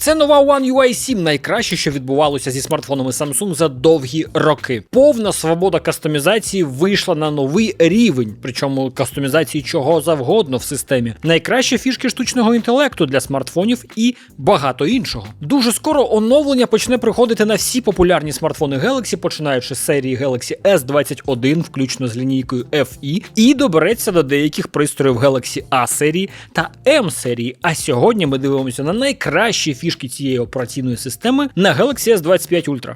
Це нова One UI 7, найкраще, що відбувалося зі смартфонами Samsung за довгі роки. Повна свобода кастомізації вийшла на новий рівень, причому кастомізації чого завгодно в системі. Найкращі фішки штучного інтелекту для смартфонів і багато іншого. Дуже скоро оновлення почне приходити на всі популярні смартфони Galaxy, починаючи з серії Galaxy S21, включно з лінійкою FE, і добереться до деяких пристроїв Galaxy A серії та M серії. А сьогодні ми дивимося на найкращі фішки цієї операційної системи на Galaxy S25 Ultra.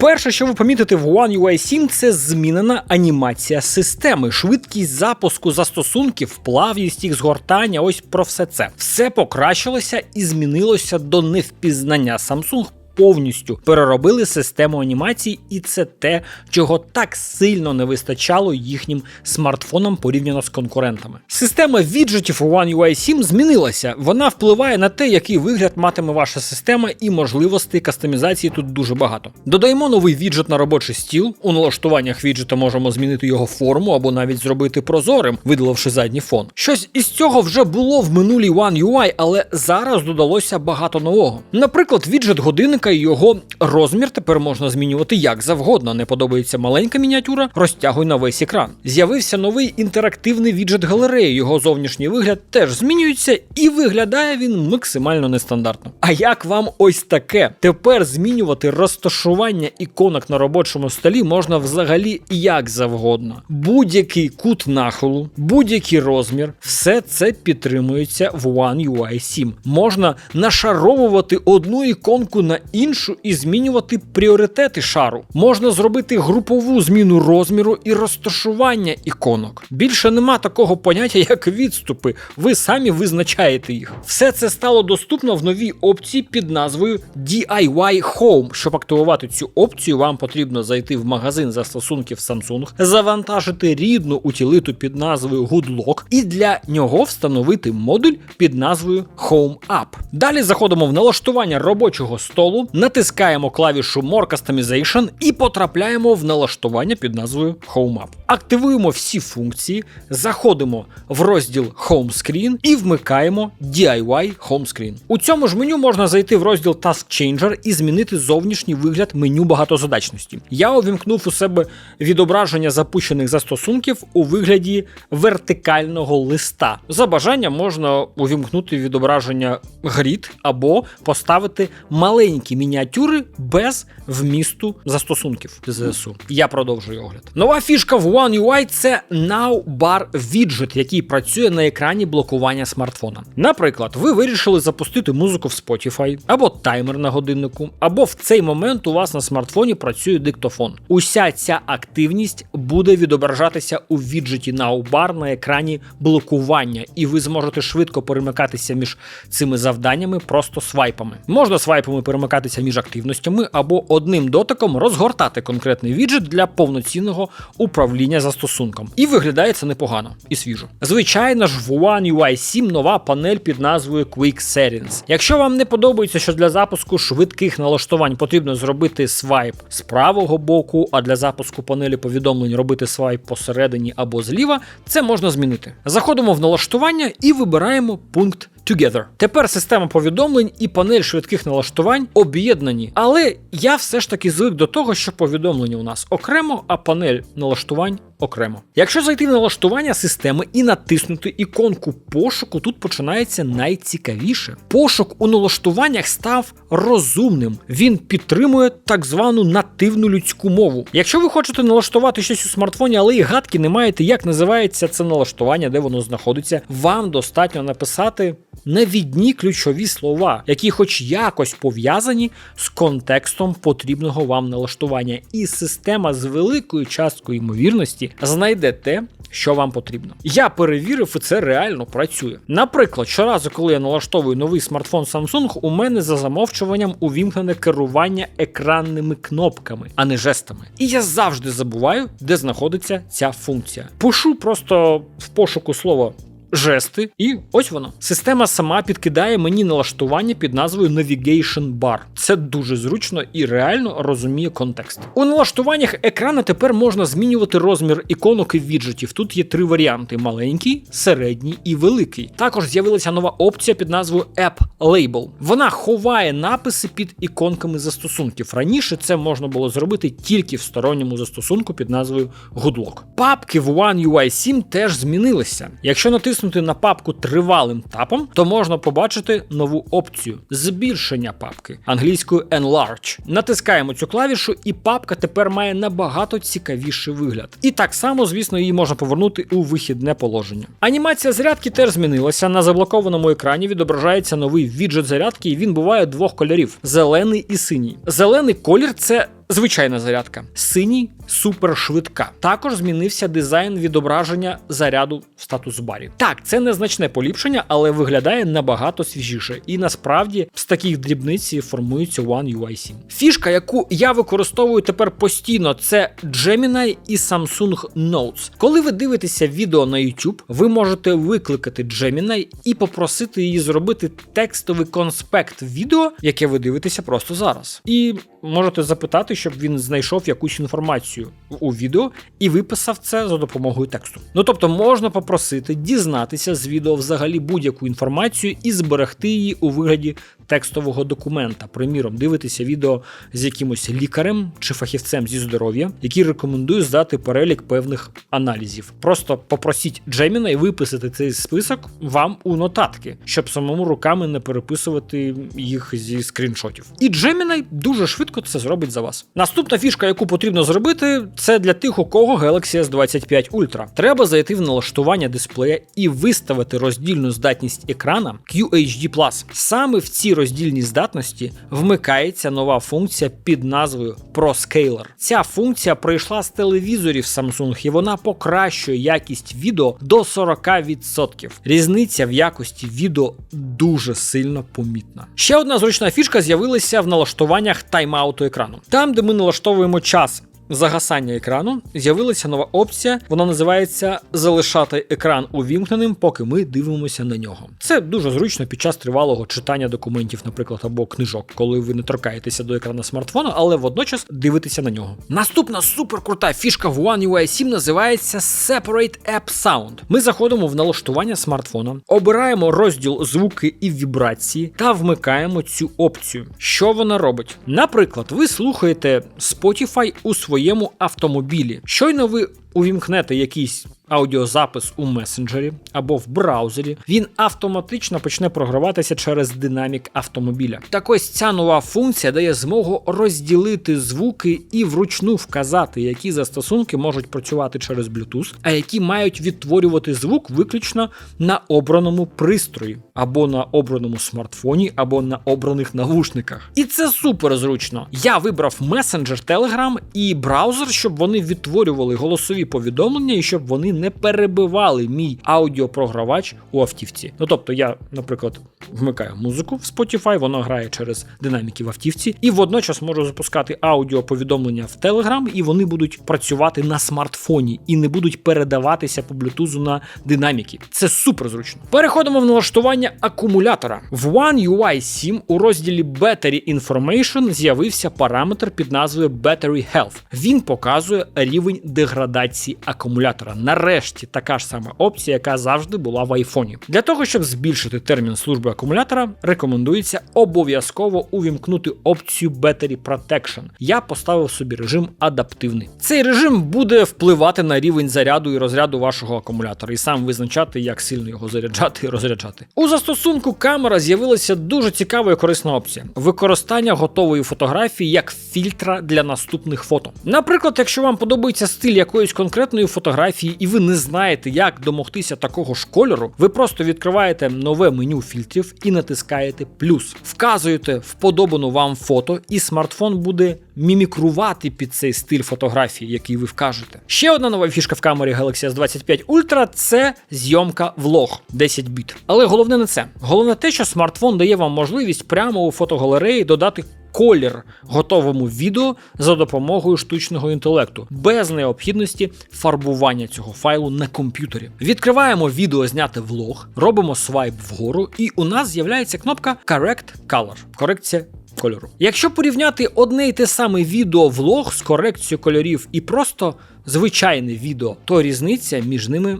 Перше, що ви помітите в One UI 7, це змінена анімація системи, швидкість запуску застосунків, плавність їх згортання. Ось про все це. Все покращилося і змінилося до невпізнання. Samsung повністю переробили систему анімацій, і це те, чого так сильно не вистачало їхнім смартфонам порівняно з конкурентами. Система віджитів у One UI 7 змінилася. Вона впливає на те, який вигляд матиме ваша система, і можливостей кастомізації тут дуже багато. Додаємо новий віджит на робочий стіл. У налаштуваннях віджита можемо змінити його форму або навіть зробити прозорим, видаливши задній фон. Щось із цього вже було в минулій One UI, але зараз додалося багато нового. Наприклад, віджит годинника і його розмір тепер можна змінювати як завгодно. Не подобається маленька мініатюра, розтягуй на весь екран. З'явився новий інтерактивний віджит галереї. Його зовнішній вигляд теж змінюється, і виглядає він максимально нестандартно. А як вам ось таке? Тепер змінювати розташування іконок на робочому столі можна взагалі як завгодно. Будь-який кут нахилу, будь-який розмір, все це підтримується в One UI 7. Можна нашаровувати одну іконку на іншу і змінювати пріоритети шару. Можна зробити групову зміну розміру і розташування іконок. Більше нема такого поняття, як відступи. Ви самі визначаєте їх. Все це стало доступно в новій опції під назвою DIY Home. Щоб активувати цю опцію, вам потрібно зайти в магазин застосунків Samsung, завантажити рідну утилиту під назвою Goodlock і для нього встановити модуль під назвою Home App. Далі заходимо в налаштування робочого столу, натискаємо клавішу More Customization і потрапляємо в налаштування під назвою Home App. Активуємо всі функції, заходимо в розділ Home Screen і вмикаємо DIY Home Screen. У цьому ж меню можна зайти в розділ Task Changer і змінити зовнішній вигляд меню багатозадачності. Я увімкнув у себе відображення запущених застосунків у вигляді вертикального листа. За бажанням можна увімкнути відображення грід або поставити маленькі мініатюри без вмісту застосунків ЗСУ. Я продовжую огляд. Нова фішка в One UI це Now Bar Widget, який працює на екрані блокування смартфона. Наприклад, ви вирішили запустити музику в Spotify, або таймер на годиннику, або в цей момент у вас на смартфоні працює диктофон. Уся ця активність буде відображатися у віджеті Now Bar на екрані блокування, і ви зможете швидко перемикатися між цими завданнями просто свайпами. Можна свайпами перемикатися між активностями або одним дотиком розгортати конкретний віджит для повноцінного управління застосунком. І виглядає це непогано і свіжо. Звичайно ж, в One UI 7 нова панель під назвою Quick Settings. Якщо вам не подобається, що для запуску швидких налаштувань потрібно зробити свайп з правого боку, а для запуску панелі повідомлень робити свайп посередині або зліва, це можна змінити. Заходимо в налаштування і вибираємо пункт Together. Тепер система повідомлень і панель швидких налаштувань об'єднані. Але я все ж таки звик до того, що повідомлення у нас окремо, а панель налаштувань окремо. Якщо зайти в налаштування системи і натиснути іконку пошуку, тут починається найцікавіше. Пошук у налаштуваннях став розумним. Він підтримує так звану нативну людську мову. Якщо ви хочете налаштувати щось у смартфоні, але і гадки не маєте, як називається це налаштування, де воно знаходиться, вам достатньо написати навідні ключові слова, які хоч якось пов'язані з контекстом потрібного вам налаштування, і система з великою часткою ймовірності знайде те, що вам потрібно. Я перевірив, і це реально працює. Наприклад, щоразу, коли я налаштовую новий смартфон Samsung, у мене за замовчуванням увімкнене керування екранними кнопками, а не жестами. І я завжди забуваю, де знаходиться ця функція. Пишу просто в пошуку слово жести, і ось воно. Система сама підкидає мені налаштування під назвою Navigation Bar. Це дуже зручно і реально розуміє контекст. У налаштуваннях екрана тепер можна змінювати розмір іконок і віджитів. Тут є три варіанти: маленький, середній і великий. Також з'явилася нова опція під назвою App Label. Вона ховає написи під іконками застосунків. Раніше це можна було зробити тільки в сторонньому застосунку під назвою Goodlock. Папки в One UI 7 теж змінилися. Якщо натиснути на папку тривалим тапом, то можна побачити нову опцію збільшення папки англійською Enlarge. Натискаємо цю клавішу, і папка тепер має набагато цікавіший вигляд. І так само, звісно, її можна повернути у вихідне положення. Анімація зарядки теж змінилася. На заблокованому екрані відображається новий віджит зарядки, і він буває двох кольорів: зелений і синій. Зелений колір це Звичайна зарядка. Синій супершвидка. Також змінився дизайн відображення заряду в статус-барі. Так, це незначне поліпшення, але виглядає набагато свіжіше. І насправді з таких дрібниць формується One UI 7. Фішка, яку я використовую тепер постійно, це Gemini і Samsung Notes. Коли ви дивитеся відео на YouTube, ви можете викликати Gemini і попросити її зробити текстовий конспект відео, яке ви дивитеся просто зараз. І можете запитати, щоб він знайшов якусь інформацію у відео і виписав це за допомогою тексту. Ну тобто можна попросити дізнатися з відео взагалі будь-яку інформацію і зберегти її у вигляді текстового документа. Приміром, дивитися відео з якимось лікарем чи фахівцем зі здоров'я, який рекомендує здати перелік певних аналізів. Просто попросіть Джеміна і виписати цей список вам у нотатки, щоб самому руками не переписувати їх зі скріншотів. І Gemini дуже швидко це зробить за вас. Наступна фішка, яку потрібно зробити, це для тих, у кого Galaxy S25 Ultra. Треба зайти в налаштування дисплея і виставити роздільну здатність екрана QHD+. Саме в цій роздільній здатності вмикається нова функція під назвою ProScaler. Ця функція прийшла з телевізорів Samsung і вона покращує якість відео до 40%. Різниця в якості відео дуже сильно помітна. Ще одна зручна фішка з'явилася в налаштуваннях тайм-ауту екрану. Там, де ми налаштовуємо час загасання екрану з'явилася нова опція. Вона називається залишати екран увімкненим, поки ми дивимося на нього. Це дуже зручно під час тривалого читання документів, наприклад, або книжок, коли ви не торкаєтеся до екрану смартфона, але водночас дивитеся на нього. Наступна суперкрута фішка в One UI 7 називається Separate App Sound. Ми заходимо в налаштування смартфона, обираємо розділ звуки і вібрації та вмикаємо цю опцію. Що вона робить? Наприклад, ви слухаєте Spotify у своїй своєму автомобілі. Щойно ви увімкнете якийсь аудіозапис у месенджері або в браузері, він автоматично почне програватися через динамік автомобіля. Так ось ця нова функція дає змогу розділити звуки і вручну вказати, які застосунки можуть працювати через Bluetooth, а які мають відтворювати звук виключно на обраному пристрої, або на обраному смартфоні, або на обраних навушниках. І це супер зручно. Я вибрав месенджер Telegram і браузер, щоб вони відтворювали голосові повідомлення і щоб вони не перебивали мій аудіопрогравач у автівці. Ну тобто, я, наприклад, вмикаю музику в Spotify, вона грає через динаміки в автівці, і водночас можу запускати аудіоповідомлення в Telegram, і вони будуть працювати на смартфоні і не будуть передаватися по блютузу на динаміки. Це супер зручно. Переходимо в налаштування акумулятора. В One UI 7 у розділі Battery Information з'явився параметр під назвою Battery Health. Він показує рівень деградації акумулятора. Нарешті така ж сама опція, яка завжди була в айфоні. Для того, щоб збільшити термін служби акумулятора, рекомендується обов'язково увімкнути опцію Battery Protection. Я поставив собі режим адаптивний. Цей режим буде впливати на рівень заряду і розряду вашого акумулятора, і сам визначати, як сильно його заряджати і розряджати. У застосунку камера з'явилася дуже цікава і корисна опція: використання готової фотографії як фільтра для наступних фото. Наприклад, якщо вам подобається стиль якоїсь конкретної фотографії, і ви не знаєте, як домогтися такого ж кольору, ви просто відкриваєте нове меню фільтрів і натискаєте плюс, вказуєте вподобану вам фото, і смартфон буде мімікрувати під цей стиль фотографії, який ви вкажете. Ще одна нова фішка в камері Galaxy S25 Ultra це зйомка влог 10 біт. Але головне не це. Головне те, що смартфон дає вам можливість прямо у фотогалереї додати колір готовому відео за допомогою штучного інтелекту, без необхідності фарбування цього файлу на комп'ютері. Відкриваємо відео зняти влог, робимо свайп вгору, і у нас з'являється кнопка Correct Color корекція кольору. Якщо порівняти одне й те саме відео влог з корекцією кольорів і просто звичайне відео, то різниця між ними.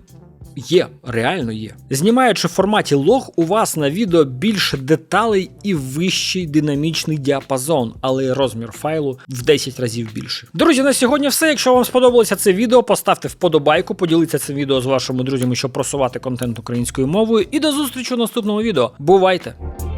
Є, реально є. Знімаючи в форматі лог, у вас на відео більше деталей і вищий динамічний діапазон, але розмір файлу в 10 разів більше. Друзі, на сьогодні все. Якщо вам сподобалося це відео, поставте вподобайку, поділіться цим відео з вашими друзями, щоб просувати контент українською мовою. І до зустрічі у наступному відео. Бувайте!